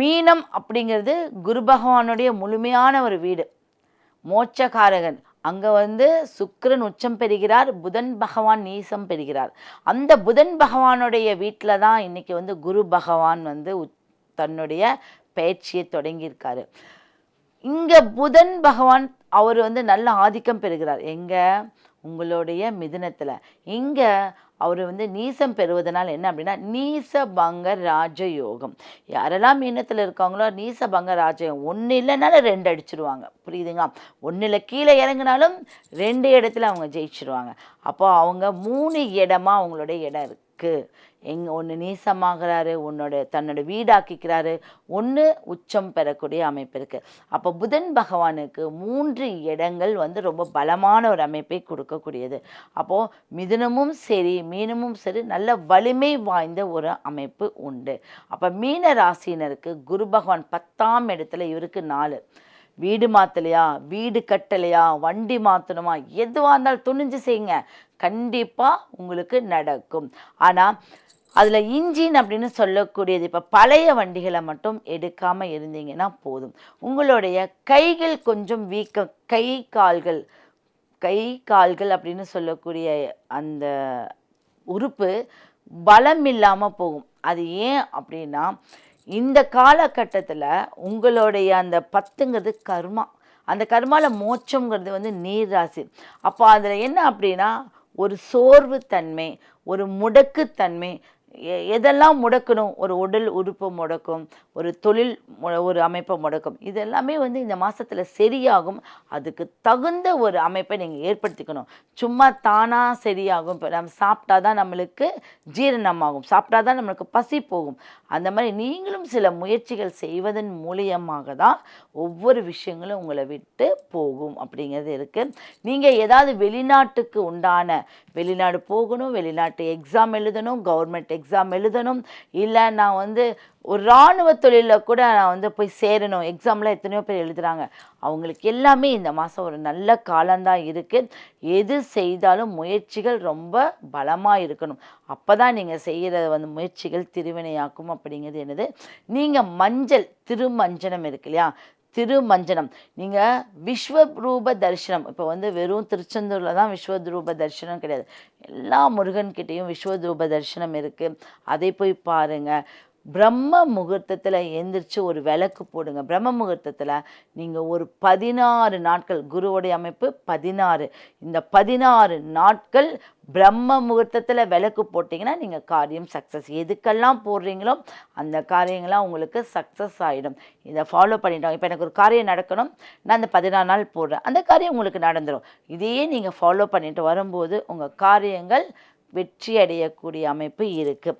மீனம் அப்படிங்கிறது குரு பகவானுடைய முழுமையான ஒரு வீடு. மோட்சகாரகன் அங்கே வந்து சுக்கரன் உச்சம் பெறுகிறார் புதன் பகவான் நீசம் பெறுகிறார். அந்த புதன் பகவானுடைய வீட்டில் தான் இன்னைக்கு வந்து குரு பகவான் வந்து தன்னுடைய பயிற்சியை தொடங்கியிருக்காரு. இங்கே புதன் பகவான் அவர் வந்து நல்ல ஆதிக்கம் பெறுகிறார். எங்கே? உங்களுடைய மிதுனத்தில். இங்கே அவர் வந்து நீசம் பெறுவதனால் என்ன அப்படின்னா நீசபங்க ராஜயோகம். யாரெல்லாம் மீனத்தில் இருக்காங்களோ நீசபங்க ராஜயோகம். ஒன்று இல்லைனாலும் ரெண்டு அடிச்சிருவாங்க. புரியுதுங்க ஒன்றில் கீழே இறங்கினாலும் ரெண்டு இடத்துல அவங்க ஜெயிச்சிருவாங்க. அப்போ அவங்க மூணு இடமா அவங்களுடைய இடம் இருக்குது இருக்கு. எங் ஒன்று நீசமாகிறாரு உன்னோட தன்னோட வீடாக்கிக்கிறாரு. ஒன்று உச்சம் பெறக்கூடிய அமைப்பு இருக்குது அப்போ புதன் பகவானுக்கு மூன்று இடங்கள் வந்து ரொம்ப பலமான ஒரு அமைப்பை கொடுக்கக்கூடியது. அப்போது மிதுனமும் சரி மீனமும் சரி நல்ல வலிமை வாய்ந்த ஒரு அமைப்பு உண்டு. அப்போ மீன ராசினருக்கு குரு பகவான் பத்தாம் இடத்துல இவருக்கு நாலு. வீடு மாத்தலையா? வீடு கட்டலையா? வண்டி மாற்றணுமா எதுவாக இருந்தாலும் துணிஞ்சு செய்யுங்க. கண்டிப்பாக உங்களுக்கு நடக்கும். ஆனால் அதில் இன்ஜின் அப்படின்னு சொல்லக்கூடியது இப்போ பழைய வண்டிகளை மட்டும் எடுக்காமல் இருந்தீங்கன்னா போதும். உங்களுடைய கைகள் கொஞ்சம் வீக்கம் கை கால்கள் கை கால்கள் அப்படின்னு சொல்லக்கூடிய அந்த உறுப்பு பலம் இல்லாமல் போகும். அது ஏன் அப்படின்னா இந்த காலகட்டத்தில் உங்களுடைய அந்த பத்துங்கிறது கர்மா. அந்த கர்மாவில் மோட்சங்கிறது வந்து நீர் ராசி. அப்போ அதில் என்ன அப்படின்னா ஒரு சோர்வு தன்மை ஒரு முடக்குத்தன்மை எதெல்லாம் முடக்கணும்? ஒரு உடல் உறுப்பு முடக்கும் ஒரு தொழில் மு- ஒரு அமைப்பை முடக்கும். இது எல்லாமே வந்து இந்த மாதத்தில் சரியாகும். அதுக்கு தகுந்த ஒரு அமைப்பை நீங்கள் ஏற்படுத்திக்கணும். சும்மா தானாக சரியாகும். இப்போ நம்ம சாப்பிட்டா தான் நம்மளுக்கு ஜீரணமாகும். சாப்பிட்டா தான் நம்மளுக்கு பசி போகும். அந்த மாதிரி நீங்களும் சில முயற்சிகள் செய்வதன் மூலியமாக தான் ஒவ்வொரு விஷயங்களும் உங்களை விட்டு போகும் அப்படிங்கிறது இருக்குது நீங்கள் ஏதாவது வெளிநாட்டுக்கு உண்டான வெளிநாடு போகணும் வெளிநாட்டு எக்ஸாம் எழுதணும் கவர்மெண்ட் எக்ஸாம் எழுதணும். இல்லை நான் வந்து ஒரு இராணுவ தொழிலில் கூட நான் வந்து போய் சேரணும். எக்ஸாம்லாம் எத்தனையோ பேர் எழுதுகிறாங்க அவங்களுக்கு எல்லாமே இந்த மாதம் ஒரு நல்ல காலம்தான் இருக்குது எது செய்தாலும் முயற்சிகள் ரொம்ப பலமாக இருக்கணும். அப்போ தான் நீங்கள் செய்கிற வந்து முயற்சிகள் திருவினையாக்கும் அப்படிங்கிறது என்னது? நீங்கள் மஞ்சள் திருமஞ்சனம் இருக்கு இல்லையா? திருமஞ்சனம். நீங்கள் விஸ்வரூப தரிசனம். இப்போ வந்து வெறும் திருச்செந்தூரில் தான் விஸ்வரூப தரிசனம் கிடையாது. எல்லா முருகன்கிட்டேயும் விஸ்வரூப தரிசனம் இருக்குது அதை போய் பாருங்கள் பிரம்ம முகூர்த்தத்தில் எந்திரிச்சு ஒரு விளக்கு போடுங்க. பிரம்ம முகூர்த்தத்தில் நீங்கள் ஒரு பதினாறு நாட்கள் குருவுடைய அமைப்பு பதினாறு. இந்த பதினாறு நாட்கள் பிரம்ம முகூர்த்தத்தில் விளக்கு போட்டிங்கன்னா நீங்கள் காரியம் சக்ஸஸ் எதுக்கெல்லாம் போடுறீங்களோ அந்த காரியங்கள்லாம் உங்களுக்கு சக்ஸஸ் ஆகிடும் இதை ஃபாலோ பண்ணிட்டோம். இப்போ எனக்கு ஒரு காரியம் நடக்கணும். நான் அந்த பதினாறு நாள் போடுறேன். அந்த காரியம் உங்களுக்கு நடந்துடும் இதையே நீங்கள் ஃபாலோ பண்ணிட்டு வரும்போது உங்கள் காரியங்கள் வெற்றி அடையக்கூடிய அமைப்பு இருக்குது